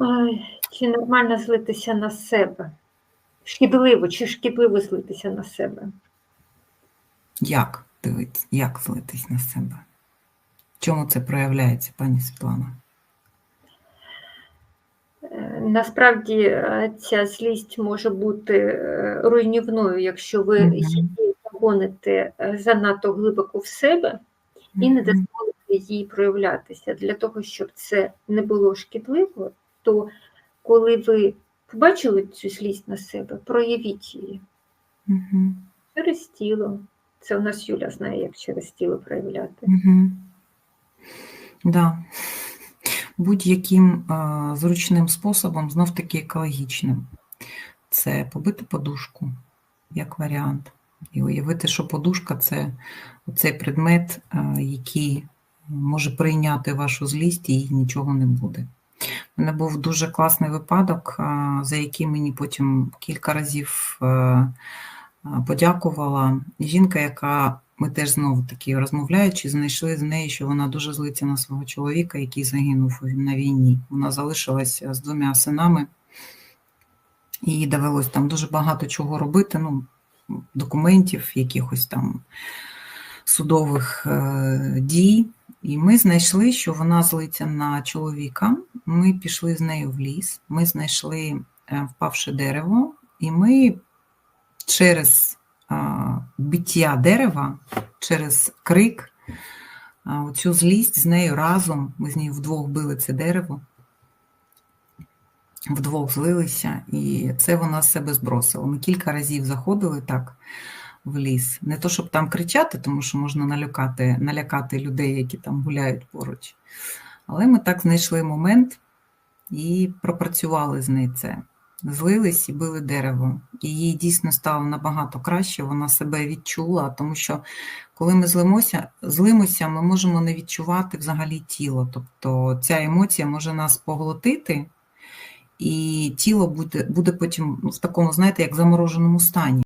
Ой, Чи нормально злитися на себе? Шкідливо чи шкідливо злитися на себе? Як дивитися, як злитись на себе? В чому це проявляється, пані Світлана? Е, Насправді е, ця злість може бути е, руйнівною, якщо ви її загоните занадто глибоко в себе і не дозволите їй проявлятися. Для того, щоб це не було шкідливо, то коли ви побачили цю злість на себе, проявіть її Мгм. через тіло. Це у нас Юля знає, як через тіло проявляти. Угу. Да. Будь-яким зручним способом, знов таки екологічним. Це побити подушку, як варіант. І уявити, що подушка це цей предмет, який може прийняти вашу злість і нічого не буде. У мене був дуже класний випадок, за який мені потім кілька разів е, е, подякувала жінка, яка ми теж знову таки розмовляючи, знайшли з нею, що вона дуже злиться на свого чоловіка, який загинув на війні. Вона залишилася з двома синами, їй довелось там дуже багато чого робити. Ну, документів, якихось там судових е, дій. І ми знайшли, що вона злиться на чоловіка. Ми пішли з нею в ліс, ми знайшли е, впавше дерево, і ми через биття дерева, через крик, оцю злість з нею разом, ми з нею вдвох били це дерево, вдвох злилися, і це вона себе збросила. Ми кілька разів заходили так в ліс. Не то, щоб там кричати, тому що можна налякати, налякати людей, які там гуляють поруч. Але ми так знайшли момент і пропрацювали з нею це. Злились і били дерево. І їй дійсно стало набагато краще, вона себе відчула, тому що коли ми злимося, злимося, ми можемо не відчувати взагалі тіло. Тобто ця емоція може нас поглотити, і тіло буде, буде потім в такому, знаєте, як замороженому стані.